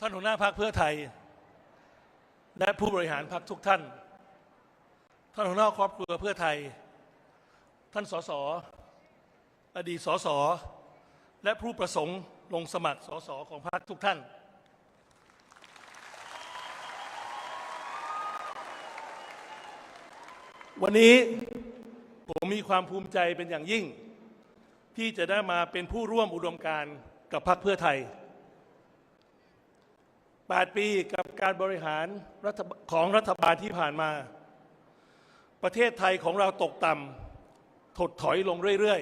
ท่านหัวหน้าพักเพื่อไทย และผู้บริหารพักทุกท่าน ท่านหัวหน้าครอบครัวเพื่อไทย ท่านสสอดีตสสและผู้ประสงค์ลงสมัครสสของพรรคทุกท่าน วันนี้ผมมีความภูมิใจเป็นอย่างยิ่ง ที่จะได้มาเป็นผู้ร่วมอุดมการณ์กับพรรคเพื่อไทย 8 ปีกับการบริหารของรัฐบาลที่ผ่านมา ประเทศไทยของเราตกต่ำถดถอยลงเรื่อย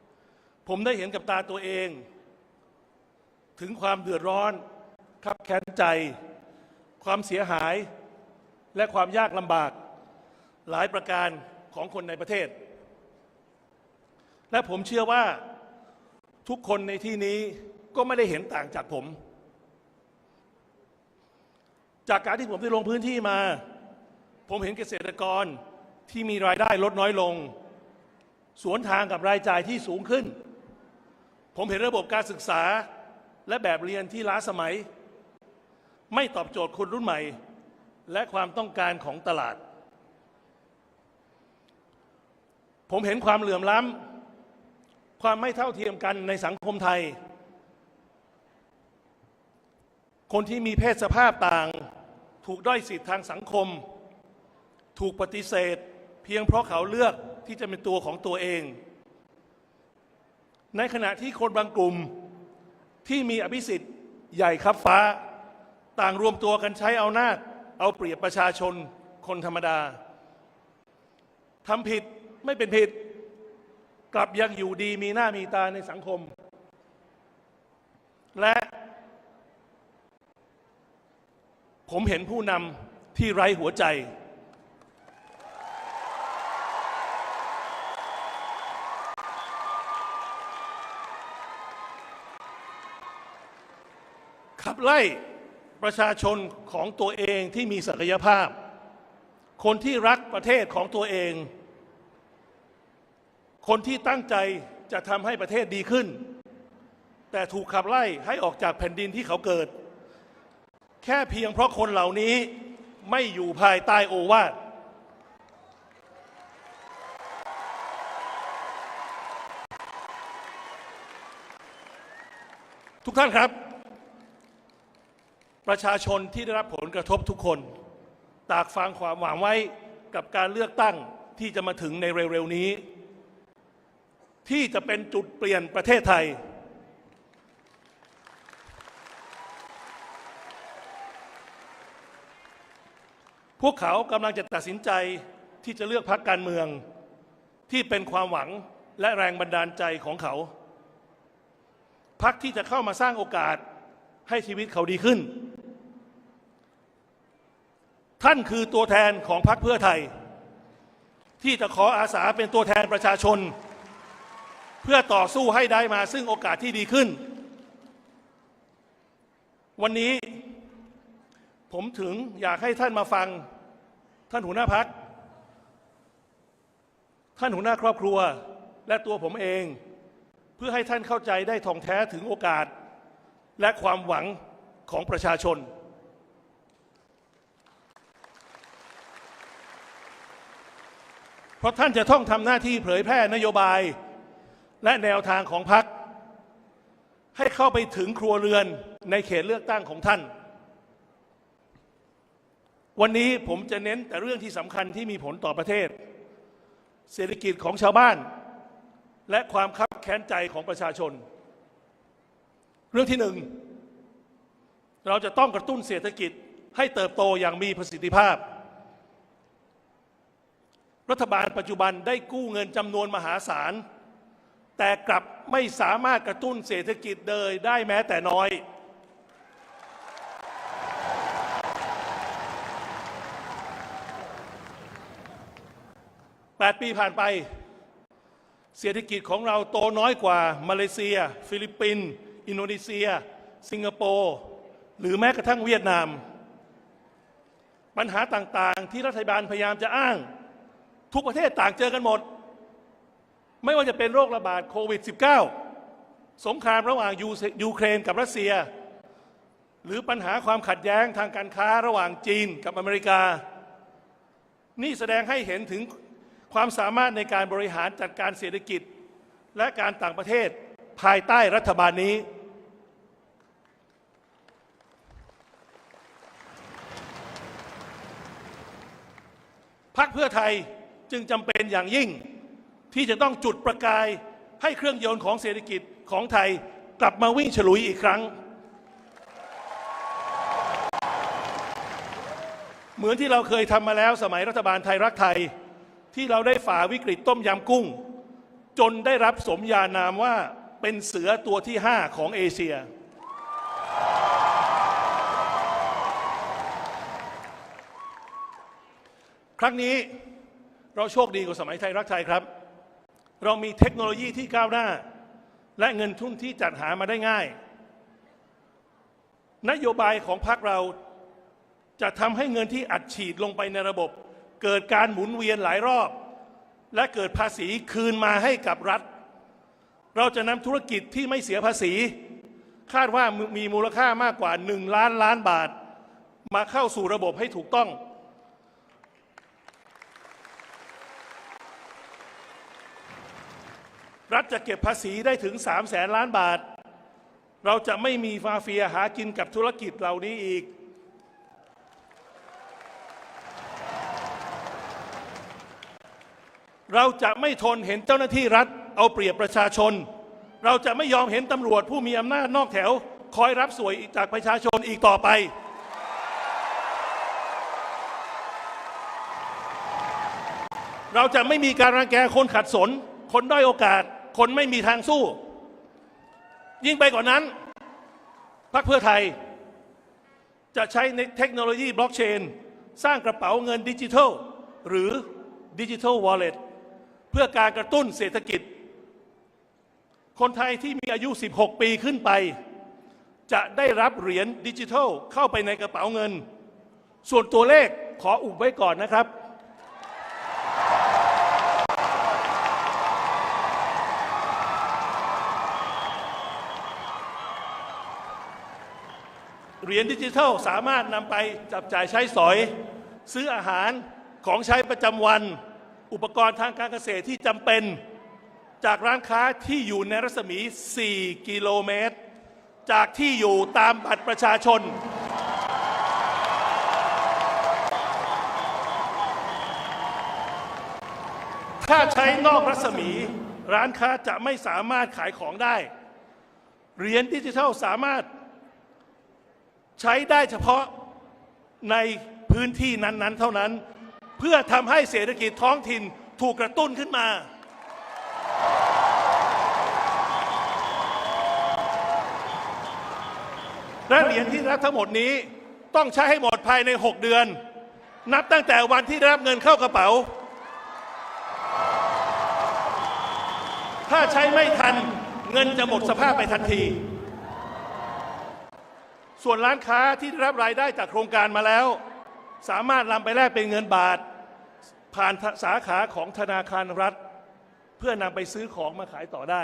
ๆ ผมได้เห็นกับตาตัวเอง ถึงความเดือดร้อนขับแค้นใจ ความเสียหาย และความยากลำบาก หลายประการของคนในประเทศ และผมเชื่อว่าทุกคนในที่นี้ก็ไม่ได้เห็นต่างจากผม จากการที่ผมได้ลงพื้นที่มา ผมเห็นเกษตรกรที่มีรายได้ลดน้อยลง สวนทางกับรายจ่ายที่สูงขึ้น ผมเห็นระบบการศึกษาและแบบเรียนที่ล้าสมัย ไม่ตอบโจทย์คนรุ่นใหม่ และความต้องการของตลาด ผมเห็นความเหลื่อมล้ำความไม่เท่าเทียมกันในสังคมไทย คนที่มีเพศสภาพต่าง ถูกด้อยสิทธิทางสังคม ถูกปฏิเสธ เพียงเพราะเขาเลือกที่จะเป็นตัวของตัวเอง ในขณะที่คนบางกลุ่มที่มีอภิสิทธิ์ใหญ่ครับฟ้า ต่างรวมตัวกันใช้เอาหน้าจเอาเปรียบประชาชนคนธรรมดาทำผิดไม่เป็นผิด กลับยังอยู่ดีมีหน้ามีตาในสังคม และ ผมเห็นผู้นำที่ไร้หัวใจ ขับไล่ประชาชนของตัวเองที่มีศักยภาพ คนที่รักประเทศของตัวเอง คนที่ตั้งใจจะทำให้ประเทศดีขึ้น แต่ถูกขับไล่ให้ออกจากแผ่นดินที่เขาเกิด แค่เพียงเพราะคนเหล่านี้ไม่อยู่ภายใต้โอวาททุกท่านครับ ประชาชนที่ได้รับผลกระทบทุกคน ตากฟังความหวังไว้กับการเลือกตั้งที่จะมาถึงในเร็วๆนี้ ที่จะเป็นจุดเปลี่ยนประเทศไทย พวกเขากำลังจะตัดสินใจที่จะเลือกพรรคการเมือง ที่เป็นความหวังและแรงบันดาลใจของเขาพรรคที่จะเข้ามาสร้างโอกาสให้ชีวิตเขาดีขึ้น ท่านคือตัวแทนของพรรคเพื่อไทย ที่จะขออาสาเป็นตัวแทนประชาชน เพื่อต่อสู้ให้ได้มาซึ่งโอกาสที่ดีขึ้น วันนี้ผมถึงอยากให้ท่านมาฟัง ท่านหัวหน้าพัก ท่านหัวหน้าครอบครัว และตัวผมเอง เพื่อให้ท่านเข้าใจได้ท่องแท้ถึงโอกาส และความหวังของประชาชน เพราะท่านจะต้องทำหน้าที่เผยแพร่นโยบาย และแนวทางของพรรคให้เข้าไปถึงครัวเรือนในเขตเลือกตั้งของท่าน วันนี้ผมจะเน้นแต่เรื่องที่สำคัญที่มีผลต่อประเทศ เศรษฐกิจของชาวบ้าน และความคับแค้นใจของประชาชน เรื่องที่หนึ่งเราจะต้องกระตุ้นเศรษฐกิจให้เติบโตอย่างมีประสิทธิภาพ รัฐบาลปัจจุบันได้กู้เงินจำนวนมหาศาล แต่กลับไม่สามารถกระตุ้นเศรษฐกิจเลยได้แม้แต่น้อย 8 ปีผ่านไป เศรษฐกิจของเราโตน้อยกว่า มาเลเซีย ฟิลิปปินส์อินโดนีเซีย สิงคโปร์หรือแม้กระทั่งเวียดนาม ปัญหาต่างๆ ที่รัฐบาลพยายามจะอ้าง ทุกประเทศต่างเจอกันหมด ไม่ว่าจะเป็นโรคระบาดโควิด -19 สงครามระหว่างยูยูเครนกับรัสเซีย หรือปัญหาความขัดแย้งทางการค้าระหว่างจีนกับอเมริกา นี่แสดงให้เห็นถึง ความสามารถในการบริหารจัดการเศรษฐกิจ และการต่างประเทศภายใต้รัฐบาลนี้ พักเพื่อไทยจึงจำเป็นอย่างยิ่ง ที่จะต้องจุดประกายให้เครื่องยนต์ของเศรษฐกิจของไทยกลับมาวิ่งฉลุยอีกครั้ง เหมือนที่เราเคยทำมาแล้วสมัยรัฐบาลไทยรักไทย ที่เราได้ฝ่าวิกฤตต้มยำกุ้ง จนได้รับสมญานามว่าเป็นเสือตัวที่ 5 ของเอเชีย ครั้งนี้เราโชคดีกว่าสมัยไทยรักไทยครับ เรามีเทคโนโลยีที่ก้าวหน้า และเงินทุนที่จัดหามาได้ง่าย นโยบายของพรรคเราจะทำให้เงินที่อัดฉีดลงไปในระบบ เกิดการหมุนเวียนหลายรอบ และเกิดภาษีคืนมาให้กับรัฐ เราจะนำธุรกิจที่ไม่เสียภาษี คาดว่ามีมูลค่ามากกว่า 1 ล้านล้านบาท มาเข้าสู่ระบบให้ถูกต้อง รัฐจะเก็บภาษีได้ถึง3แสนล้านบาท เราจะไม่มีมาเฟียหากินกับธุรกิจเหล่านี้อีก เราจะไม่ทนเห็นเจ้าหน้าที่รัฐ เอาเปรียบประชาชน เราจะไม่ยอมเห็นตำรวจผู้มีอำนาจนอกแถว คอยรับสวยจากประชาชนอีกต่อไป เราจะไม่มีการรังแกคนขัดสน คนด้อยโอกาส คนไม่มีทางสู้ ยิ่งไปกว่านั้นพรรคเพื่อไทย จะใช้ในเทคโนโลยีบล็อกเชน สร้างกระเป๋าเงินดิจิทัล หรือดิจิทัลวอลเล็ต เพื่อการกระตุ้นเศรษฐกิจ คนไทยที่มีอายุ 16 ปีขึ้นไป จะได้รับเหรียญดิจิทัลเข้าไปในกระเป๋าเงิน ส่วนตัวเลขขออุบไว้ก่อนนะครับ เหรียญดิจิทัลสามารถนำไปจับจ่ายใช้สอย ซื้ออาหารของใช้ประจำวัน อุปกรณ์ทางการเกษตรที่จำเป็นจากร้านค้าที่อยู่ในรัศมี 4 กิโลเมตร จากที่อยู่ตามบัตรประชาชน ถ้าใช้นอกรัศมี ร้านค้าจะไม่สามารถขายของได้ เหรียญดิจิทัลสามารถ ใช้ได้เฉพาะในพื้นที่นั้น ๆ เท่านั้น เพื่อทำให้เศรษฐกิจท้องถิ่นถูกกระตุ้นขึ้นมา และเหรียญที่รับทั้งหมดนี้ต้องใช้ให้หมดภายใน 6 เดือน นับตั้งแต่วันที่ได้รับเงินเข้ากระเป๋า ถ้าใช้ไม่ทันเงินจะหมดสภาพไปทันที ส่วนร้านค้าที่ได้รับรายได้จากโครงการมาแล้ว สามารถนำไปแลกเป็นเงินบาท ผ่านสาขาของธนาคารรัฐ เพื่อนำไปซื้อของมาขายต่อได้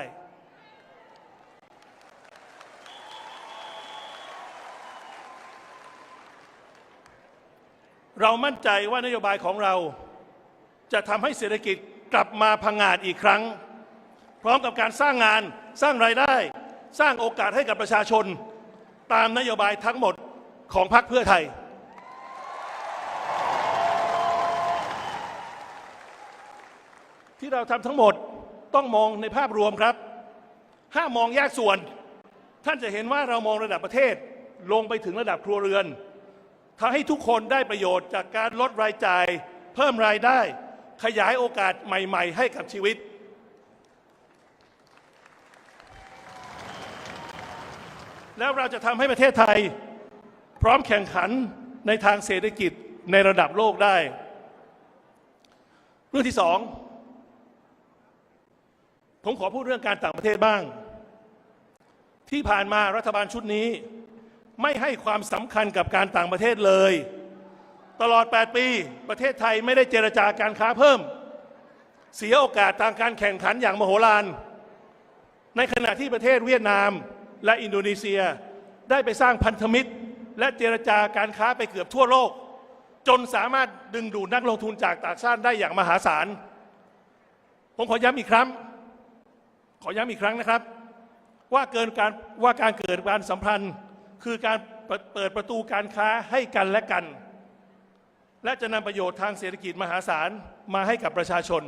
เรามั่นใจว่านโยบายของเราจะทำให้เศรษฐกิจกลับมาพังงาดอีกครั้ง พร้อมกับการสร้างงานสร้างรายได้ สร้างโอกาสให้กับประชาชน ตามนโยบายทั้งหมดของพรรคเพื่อไทย ที่เราทำทั้งหมดต้องมองในภาพรวมครับ ห้ามมองแยกส่วน ท่านจะเห็นว่าเรามองระดับประเทศลงไปถึงระดับครัวเรือนทำให้ทุกคนได้ประโยชน์จากการลดรายจ่าย เพิ่มรายได้ ขยายโอกาสใหม่ ๆ ให้กับชีวิต แล้วเราจะทำให้ประเทศไทย พร้อมแข่งขันในทางเศรษฐกิจในระดับโลกได้ เรื่องที่สอง ผมขอพูดเรื่องการต่างประเทศบ้าง ที่ผ่านมารัฐบาลชุดนี้ ไม่ให้ความสำคัญกับการต่างประเทศเลย ตลอด 8 ปี ประเทศไทยไม่ได้เจรจาการค้าเพิ่ม เสียโอกาสทางการแข่งขันอย่างมโหฬารในขณะที่ประเทศเวียดนามและอินโดนีเซียได้ไปสร้างพันธมิตร และเจรจาการค้าไปเกือบทั่วโลก จนสามารถดึงดูดนักลงทุนจากต่างชาติได้อย่างมหาศาล ผมขอย้ำอีกครั้ง ขอย้ำอีกครั้งนะครับ ว่าเกินการว่าการเกิดการสัมพันธ์ คือการเปิดเปิดประตูการค้าให้กันและกัน และจะนำประโยชน์ทางเศรษฐกิจมหาศาลมาให้กับประชาชน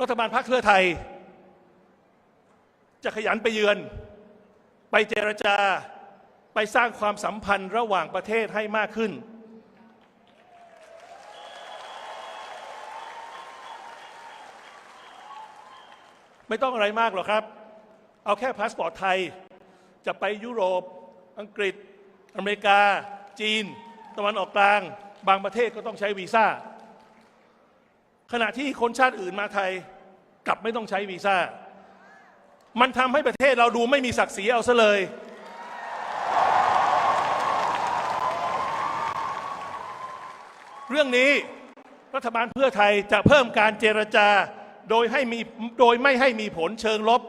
รัฐบาลพรรคเพื่อไทย จะขยันไปเยือน ไปเจรจาไปสร้างความสัมพันธ์ระหว่างประเทศให้มากขึ้น ไม่ต้องอะไรมากหรอกครับ เอาแค่พาสปอร์ตไทย จะไปยุโรป อังกฤษ อเมริกา จีน ตะวันออกกลาง บางประเทศก็ต้องใช้วีซ่า ขณะที่คนชาติอื่นมาไทยกลับไม่ต้องใช้วีซ่า มันทำให้ประเทศเราดูไม่มีศักดิ์ศรีเอาซะเลย เรื่องนี้รัฐบาลเพื่อไทยจะเพิ่มการเจรจา โดยให้มีโดยไม่ให้มีผลเชิงลบ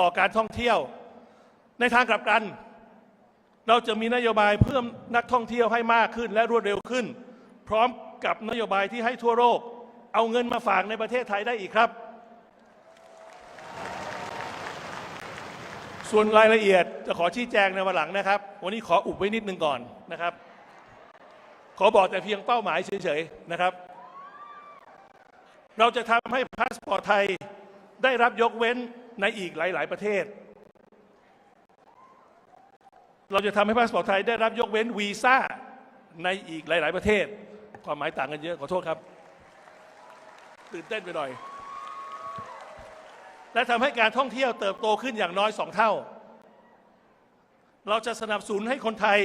ต่อการท่องเที่ยว ในทางกลับกัน เราจะมีนโยบายเพิ่มนักท่องเที่ยวให้มากขึ้นและรวดเร็วขึ้น พร้อมกับนโยบายที่ให้ทั่วโลกเอาเงินมาฝากในประเทศไทยได้อีกครับ ส่วนรายละเอียดจะขอชี้แจงในวันหลังนะครับ วันนี้ขออุบไว้นิดนึงก่อนนะครับ ขอบอกแต่เพียงเป้าหมายเฉยๆนะครับ เราจะทำให้พาสปอร์ตไทยได้รับยกเว้นในอีกหลาย ๆ ประเทศ เราจะทำให้พาสปอร์ตไทยได้รับยกเว้นวีซ่าในอีกหลาย ๆ ประเทศ ความหมายต่างกันเยอะขอโทษครับ ตื่นเต้นไปหน่อย และทำให้การท่องเที่ยวเติบโตขึ้นอย่างน้อยสองเท่า เราจะสนับสนุนให้คนไทย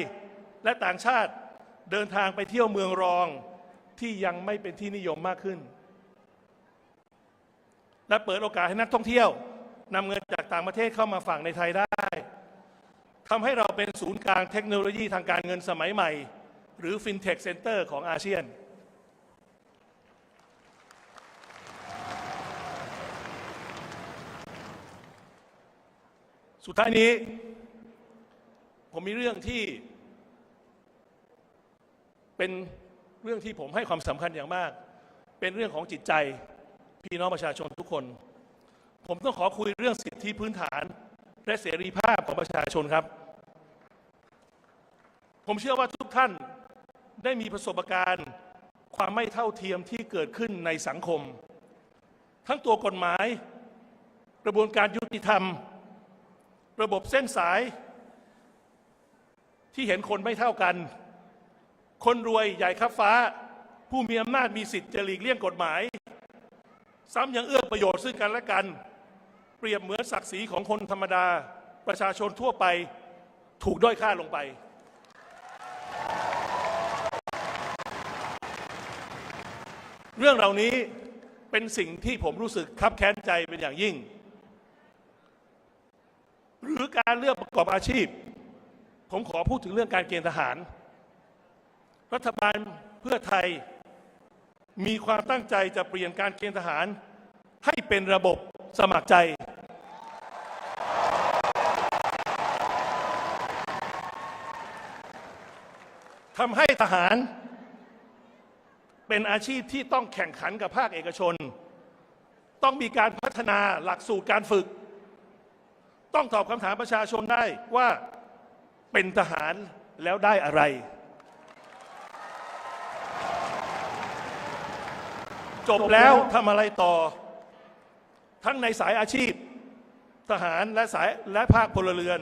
และต่างชาติเดินทางไปเที่ยวเมืองรองที่ยังไม่เป็นที่นิยมมากขึ้น และเปิดโอกาสให้นักท่องเที่ยวนำเงินจากต่างประเทศเข้ามาฝั่งในไทยได้ทำให้เราเป็นศูนย์กลางเทคโนโลยีทางการเงินสมัยใหม่ หรือ FinTech Center ของอาเซียน สุดท้ายนี้ ผมมีเรื่องที่ เป็นเรื่องที่ผมให้ความสำคัญอย่างมาก เป็นเรื่องของจิตใจพี่น้องประชาชน กคน ผมต้องขอคุยเรื่องสิทธิพื้นฐาน และเสรีภาพของประชาชนครับ ผมเชื่อว่าทุกท่านได้มีประสบการณ์ ความไม่เท่าเทียมที่เกิดขึ้นในสังคม ทั้งตัวกฎหมาย กระบวนการยุติธรรม ระบบเส้นสาย ที่เห็นคนไม่เท่ากัน คนรวยใหญ่ขับฟ้า ผู้มีอำนาจมีสิทธิ์จะหลีกเลี่ยงกฎหมาย ซ้ำยังเอื้อประโยชน์ซึ่งกันและกัน เปรียบเหมือนศักดิ์ศรีของคนธรรมดาประชาชนทั่วไปถูกด้อยค่าลงไป เรื่องเหล่านี้เป็นสิ่งที่ผมรู้สึกคับแค้นใจเป็นอย่างยิ่ง หรือการเลือกประกอบอาชีพ ผมขอพูดถึงเรื่องการเกณฑ์ทหาร รัฐบาลเพื่อไทย มีความตั้งใจจะเปลี่ยนการเกณฑ์ทหาร ให้เป็นระบบสมัครใจ ทำให้ทหาร เป็นอาชีพที่ต้องแข่งขันกับภาคเอกชน ต้องมีการพัฒนาหลักสูตรการฝึก ต้องตอบคำถามประชาชนได้ว่าเป็นทหารแล้วได้อะไร จบแล้วทำอะไรต่อ ทั้งในสายอาชีพ ทหารและสายและภาคพลเรือน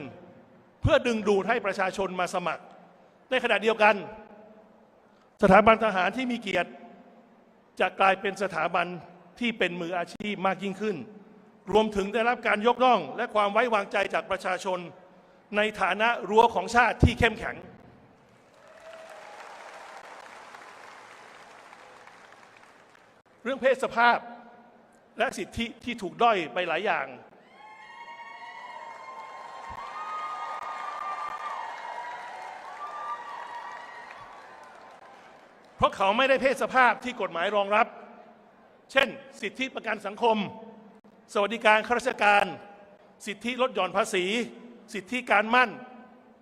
เพื่อดึงดูดให้ประชาชนมาสมัคร ในขณะเดียวกัน สถาบันทหารที่มีเกียรติ จะกลายเป็นสถาบันที่เป็นมืออาชีพมากยิ่งขึ้น รวมถึงได้รับการยกย่อง และความไว้วางใจจากประชาชน ในฐานะรั้วของชาติที่เข้มแข็ง เรื่องเพศสภาพและสิทธิที่ถูกด้อยไปหลายอย่าง เพราะเขาไม่ได้เพศสภาพที่กฎหมายรองรับ เช่น สิทธิประกันสังคม สวัสดิการข้าราชการ สิทธิลดหย่อนภาษี สิทธิการมั่น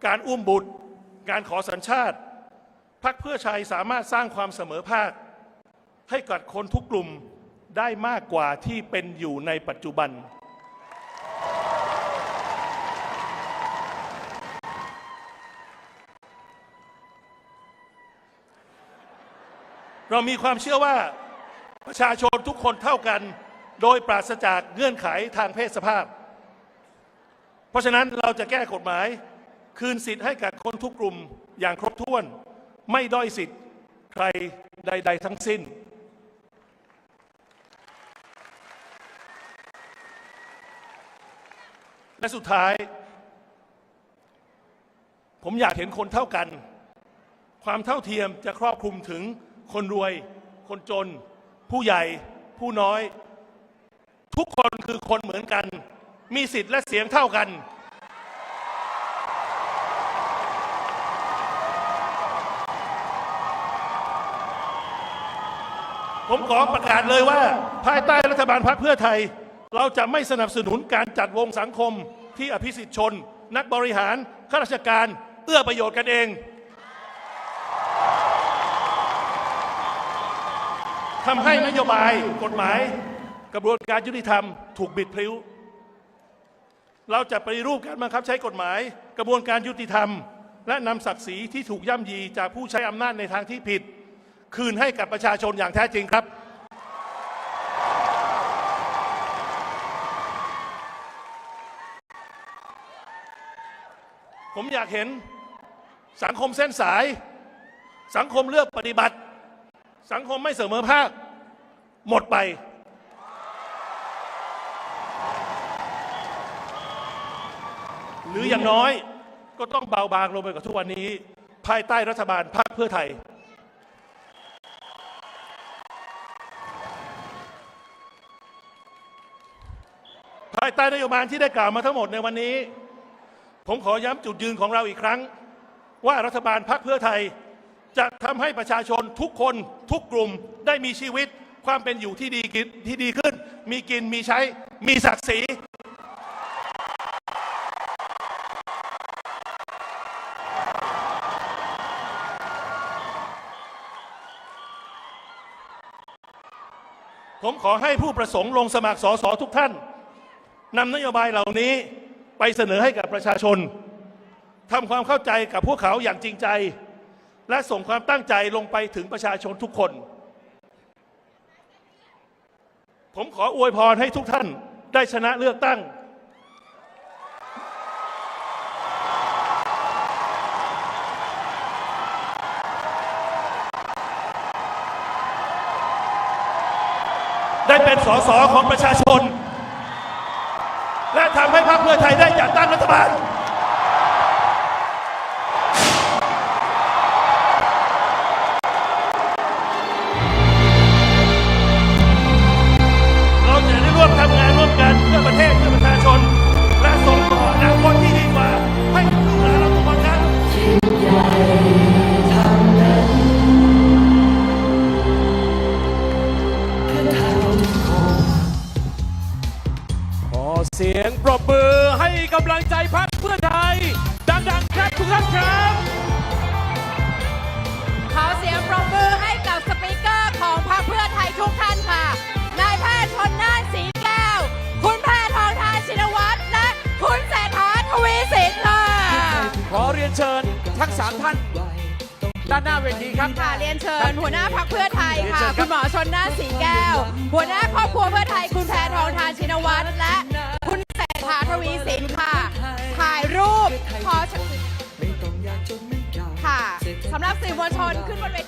การอุ้มบุตร การขอสัญชาติพรรคเพื่อชัยสามารถสร้างความเสมอภาค ให้กับคนทุกกลุ่มได้มากกว่าที่เป็นอยู่ในปัจจุบัน เรามีความเชื่อว่าประชาชนทุกคนเท่ากัน โดยปราศจากเงื่อนไขทางเพศสภาพ เพราะฉะนั้นเราจะแก้กฎหมาย คืนสิทธิ์ให้กับคนทุกกลุ่มอย่างครบถ้วน ไม่ด้อยสิทธิ์ใครใด ๆ ทั้งสิ้น และสุดท้าย ผมอยากเห็นคนเท่ากัน ความเท่าเทียมจะครอบคลุมถึงคนรวย คนจน ผู้ใหญ่ ผู้น้อย ทุกคนคือคนเหมือนกัน มีสิทธิ์และเสียงเท่ากันผมขอประกาศเลยว่า ภายใต้รัฐบาลพรรคเพื่อไทย เราจะไม่สนับสนุนการจัดวงสังคมที่อภิสิทธิชน นักบริหารข้าราชการเอื้อประโยชน์กันเอง ทำให้นโยบายกฎหมายกระบวนการยุติธรรมถูกบิดพลิ้ว เราจะปฏิรูปการบังคับใช้กฎหมาย กระบวนการยุติธรรม และนำศักดิ์ศรีที่ถูกย่ำยีจากผู้ใช้อำนาจในทางที่ผิด คืนให้กับประชาชนอย่างแท้จริงครับ ผมอยากเห็นสังคมเส้นสาย สังคมเลือกปฏิบัติ สังคมไม่เสมอภาค หมดไป หรืออย่างน้อยก็ต้องเบาบางลงไปกว่าทุกวันนี้ ภายใต้รัฐบาลพรรคเพื่อไทย ภายใต้นโยบายที่ได้กล่าวมาทั้งหมดในวันนี้ ผมขอย้ำจุดยืนของเราอีกครั้ง ว่ารัฐบาลพรรคเพื่อไทย จะทำให้ประชาชนทุกคนทุกกลุ่มได้มีชีวิตความเป็นอยู่ที่ดีกินที่ดีขึ้น มีกินมีใช้มีศักดิ์ศรีผมขอให้ผู้ประสงค์ลงสมัครสอสอทุกท่านนำนโยบายเหล่านี้ ไปเสนอให้กับประชาชนทำความเข้าใจกับพวกเขาอย่างจริงใจ และส่งความตั้งใจลงไปถึงประชาชนทุกคน ผมขออวยพรให้ทุกท่านได้ชนะเลือกตั้ง ได้เป็นสสของประชาชน เพื่อไทยได้จัดตั้งรัฐบาล ทยทุกท่านค่ะ นายแพทย์ชนน่านสีแก้ว คุณแพทย์ทองทานชินวัตร และคุณเศรษฐาทวีสินค่ะขอเรียนเชิญทั้งสามท่านด้านหน้าเวทีครับ ค่ะเรียนเชิญหัวหน้าพรรคเพื่อไทยค่ะเรียนเชิญครับคุณหมอชนน่านสีแก้ว หัวหน้าครอบครัวเพื่อไทย คุณแพทย์ทองทานชินวัตร และคุณเศรษฐาทวีสินค่ะ ถ่ายรูปขอไม่ต้องอยากจนเหมือนเก่าค่ะสำหรับสื่อมวลชนขึ้นบนเว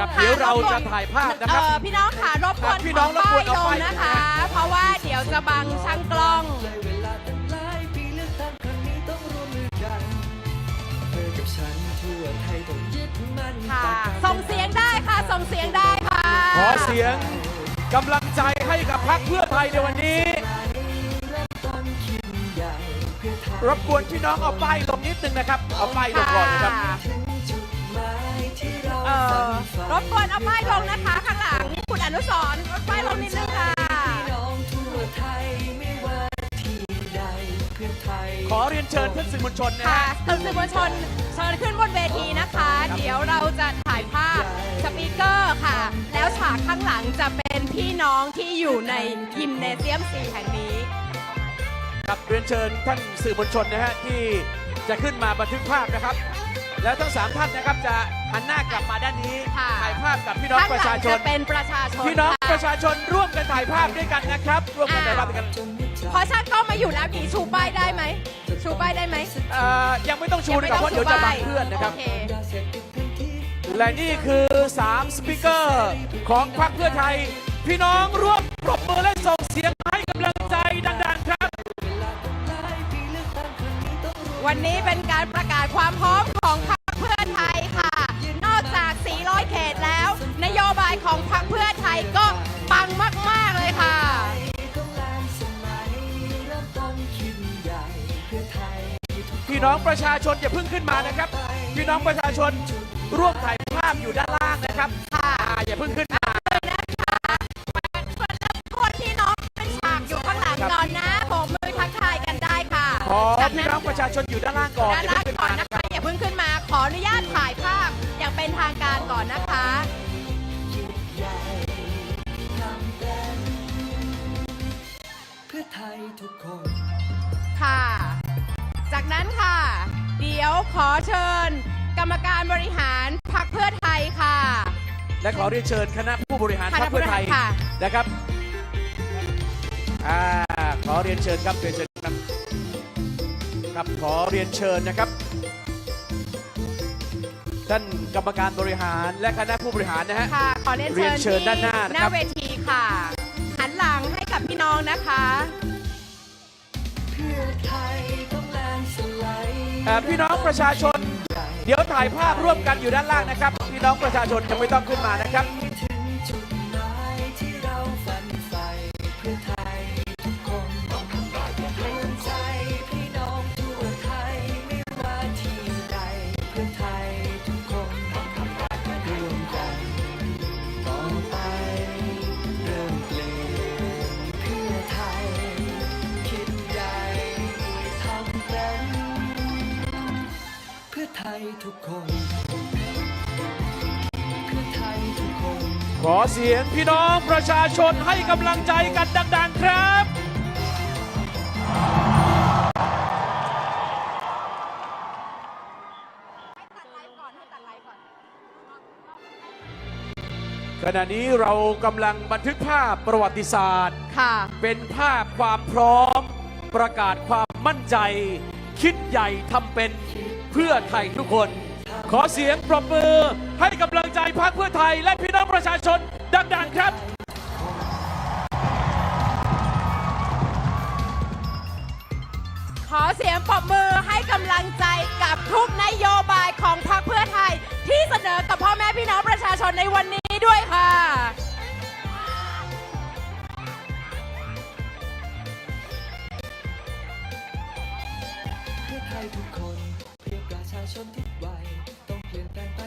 สุขภาครัพบเดี๋ยวเราจะถ่ายภาพนะครับเอ่อพี่น้องค่ะรบกวนครับพี่น้องรบกวนขเอาป้ายไปลงนะคะ เพราะว่าเดี๋ยวจะบังช่างกล้อง เลยเวลาตั้งหลายปีเลือกตั้งครั้งนี้ต้องร่วมมือกันเธอกับฉันทั่วไทยต้องยึดมั่นค่ะ ต่อการส่งเสียงได้ค่ะ ส่งเสียงได้ค่ะ ขอเสียงกำลังใจให้กับพรรคเพื่อไทยในวันนี้เริ่มต้นคิดใหญ่เพื่อไทยรบกวนพี่น้องเอาป้ายลงนิดนึงนะครับ เอาป้ายลงก่อนนะครับ ค่ะ อ่อฝันใฝ่รบกวนเอาป้ายลงนะคะ ข้างหลังคุณอนุสรณ์รถป้ายลงนิดนึงค่ะพี่น้องทั่วไทยยขอเรียนเชิญท่านสื่อมวลชนนะค่ะฮะสื่อมวลชนเชิญขึ้นบนเวทีนะคะ เดี๋ยวเราจะถ่ายภาพสปีกเกอร์ค่ะ แล้วฉากข้างหลังจะเป็นพี่น้องที่อยู่ในยิมเนเซียมซีแห่งนี้ ครับเรียนเชิญท่านสื่อมวลชนนะฮะที่จะขึ้นมาบันทึกภาพนะครับ แล้วทั้งสามท่านนะครับจะหันหน้ากลับมาด้านนี้ค่ะ ถ่ายภาพกับพี่น้องข้างปหระลัชางชจะน เป็นประชาชนพี่น้องค่ะประชาชนร่วมกันถ่ายภาพด้วยกันนะครับ ร่วมกันถ่ายภาพด้วยกันพอช่างกล้องมาอยู่แล้วดีชูป้ายได้ไหมชูป้ายได้ไหมเอ่อยังไม่ต้องชูยังนะไม่ครับต้องเพราะเดี๋ยวจะชูบัป้ายงเพื่อนนะครับโอเคยาเสพติดทันทีและนี่คือ3สปิเกอร์ของพรรคเพื่อไทย พี่น้องร่วมปรบมือและส่งเสียงให้กำลังใจดังๆ วันนี้เป็นการประกาศความพร้อมของพรรคเพื่อไทยค่ะนอกจาก 400 เขตแล้ว นโยบายของพรรคเพื่อไทยก็ปังมาก ๆ เลยค่ะต้องแรงสมัยเริ่มต้นคิดใหญ่เพื่อไทยพี่น้องประชาชนอย่าเพิ่งขึ้นมานะครับ พี่น้องประชาชนร่วมถ่ายภาพอยู่ด้านล่างนะครับค่ะอ่าอย่าเพิ่งขึ้นมาคน ชาชนอยู่ด้านล่างก่อนด้านอย่าล่างเพิ่งขึ้นก่อมานนะนะครัคะบอย่าเพิ่งขึ้นมา ขออนุญาตถ่ายภาพอย่างเป็นทางการก่อนนะคะเพื่อไทยทุกคนค่ะ จากนั้นค่ะ เดี๋ยวขอเชิญ กรรมการบริหารพรรคเพื่อไทยค่ะ และขอเรียนเชิญคณะผู้บริหารพรรคเพื่อไทยคณะผู้บริหารค่ะนะครับอ่าขอเรียนเชิญครับเรียนเชิญ ครับครับ ขอเรียนเชิญนะครับ ท่านกรรมการบริหารและคณะผู้บริหารนะฮะ ค่ะ ขอเรียนเรียนเชิเชิญญด้านหน้าที่นะครับ เวทีค่ะ หันหลังให้กับพี่น้องนะคะ เพื่อไทยต้องแรงสไลด์เอ่อพี่น้องประชาชน เดี๋ยวถ่ายภาพร่วมกันอยู่ด้านล่างนะครับ พี่น้องประชาชนยังไม่ต้องขึ้นมานะครับ อเสียงพี่น้องประชาชนให้กำลังใจกันดัง ๆ ครับขณะนี้เรากำลังบันทึกภาพประวัติศาสตร์ ค่ะ เป็นภาพความพร้อม ประกาศความมั่นใจ คิดใหญ่ทำเป็นเพื่อไทยทุกคน ขอเสียงปรบมือให้กำลังใจ พรรคเพื่อไทยและพี่น้องประชาชนดังๆครับขอเสียงปรบมือให้กำลังใจกับทุกนโยบายของพรรคเพื่อไทย ที่เสนอกับพ่อแม่พี่น้องประชาชนในวันนี้ด้วยค่ะ เพื่อไทยทุกคนเพื่อประชาชนทุกวัยต้องเปลี่ยนแปลงไป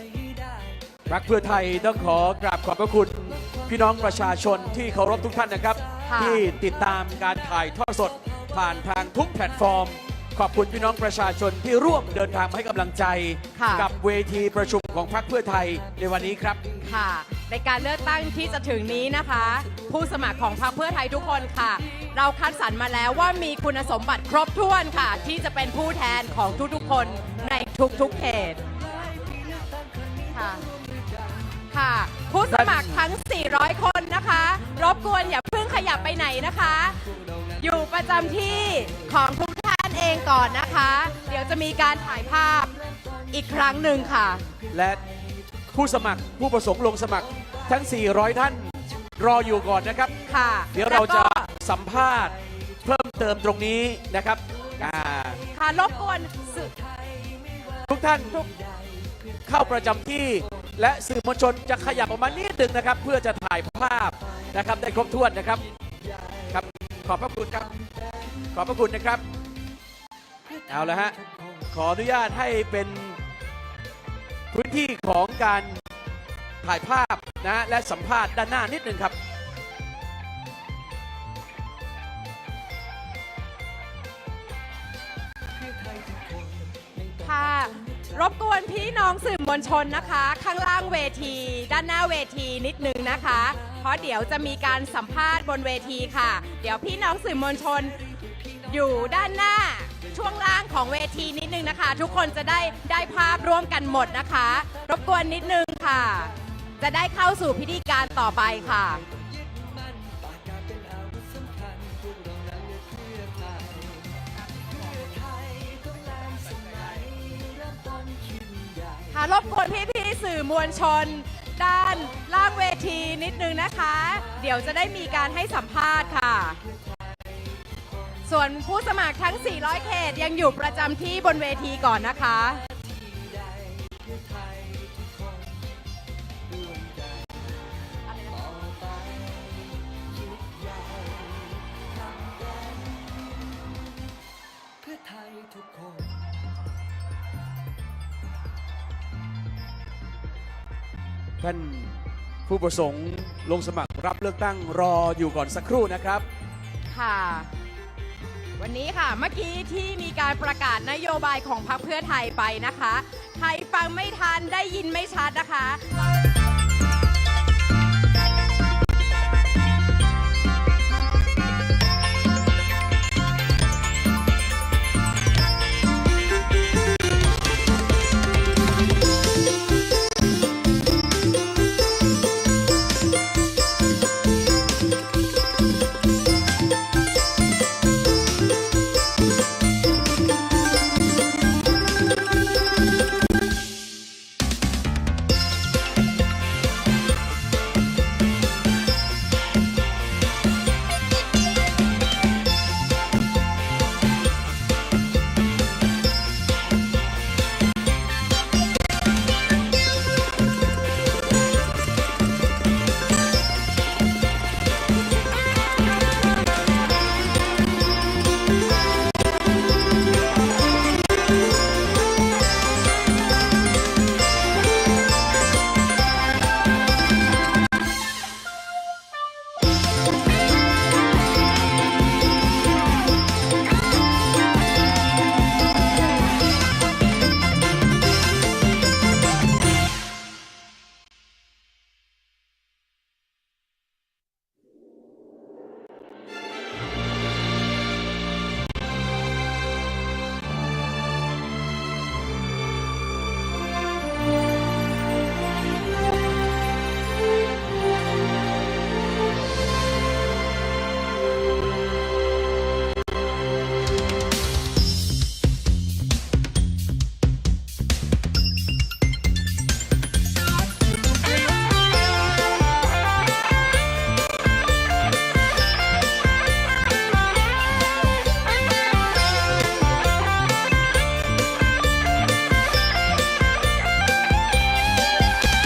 รรคเพื่อไทยต้องขอกราบขอบพระคุณ พี่น้องประชาชนที่เคารพทุกท่านนะครับ ค่ะ ที่ติดตามการถ่ายทอดสด ผ่านทางทุกแพลตฟอร์ม ขอบคุณพี่น้องประชาชนที่ร่วมเดินทางมาให้กำลังใจ ค่ะ กับเวทีประชุมของพรรคเพื่อไทยในวันนี้ครับ ค่ะ ในการเลือกตั้งที่จะถึงนี้นะคะ ผู้สมัครของพรรคเพื่อไทยทุกคนค่ะ เราคัดสรรมาแล้วว่ามีคุณสมบัติครบถ้วนค่ะ ที่จะเป็นผู้แทนของทุกๆคนในทุกๆเขตค่ะ ค่ะ ผู้สมัครทั้ง 400 คนนะคะ รบกวนอย่าเพิ่งขยับไปไหนนะคะ อยู่ประจำที่ของทุกท่านเองก่อนนะคะ เดี๋ยวจะมีการถ่ายภาพอีกครั้งหนึ่งค่ะ และผู้สมัครผู้ประสงค์ลงสมัครทั้ง 400 ท่านรออยู่ก่อนนะครับ ค่ะเดี๋ยวเราจะแล้วก็ สัมภาษณ์เพิ่มเติมตรงนี้นะครับอ่าค่ะรบกวนสื่อทุกท่านเข้าประจำที่ และสื่อมวลชนจะขยับออกมานิดนึงนะครับ เพื่อจะถ่ายภาพนะครับได้ครบถ้วนนะครับครับขอบพระคุณครับ ขอบพระคุณนะครับ เอาละฮะ ขออนุญาตให้เป็นพื้นที่ของการถ่ายภาพนะและสัมภาษณ์ด้านหน้านิดนึงครับ รบกวนพี่น้องสื่อมวลชนนะคะ ข้างล่างเวที ด้านหน้าเวทีนิดนึงนะคะ เพราะเดี๋ยวจะมีการสัมภาษณ์บนเวทีค่ะ เดี๋ยวพี่น้องสื่อมวลชนอยู่ด้านหน้าช่วงล่างของเวทีนิดนึงนะคะ ทุกคนจะได้ได้ภาพร่วมกันหมดนะคะ รบกวนนิดนึงค่ะ จะได้เข้าสู่พิธีการต่อไปค่ะ ค่ะรบกวนพี่ๆสื่อมวลชน ด้านล่างเวทีนิดนึงนะคะ เดี๋ยวจะได้มีการให้สัมภาษณ์ค่ะ ส่วนผู้สมัครทั้ง 400 เขตยังอยู่ประจำที่บนเวทีก่อนนะคะ เพื่อไทยทุกคน ท่านผู้ประสงค์ลงสมัครรับเลือกตั้งรออยู่ก่อนสักครู่นะครับ ค่ะ วันนี้ค่ะเมื่อกี้ที่มีการประกาศนโยบายของพรรคเพื่อไทยไปนะคะ ใครฟังไม่ทันได้ยินไม่ชัดนะคะ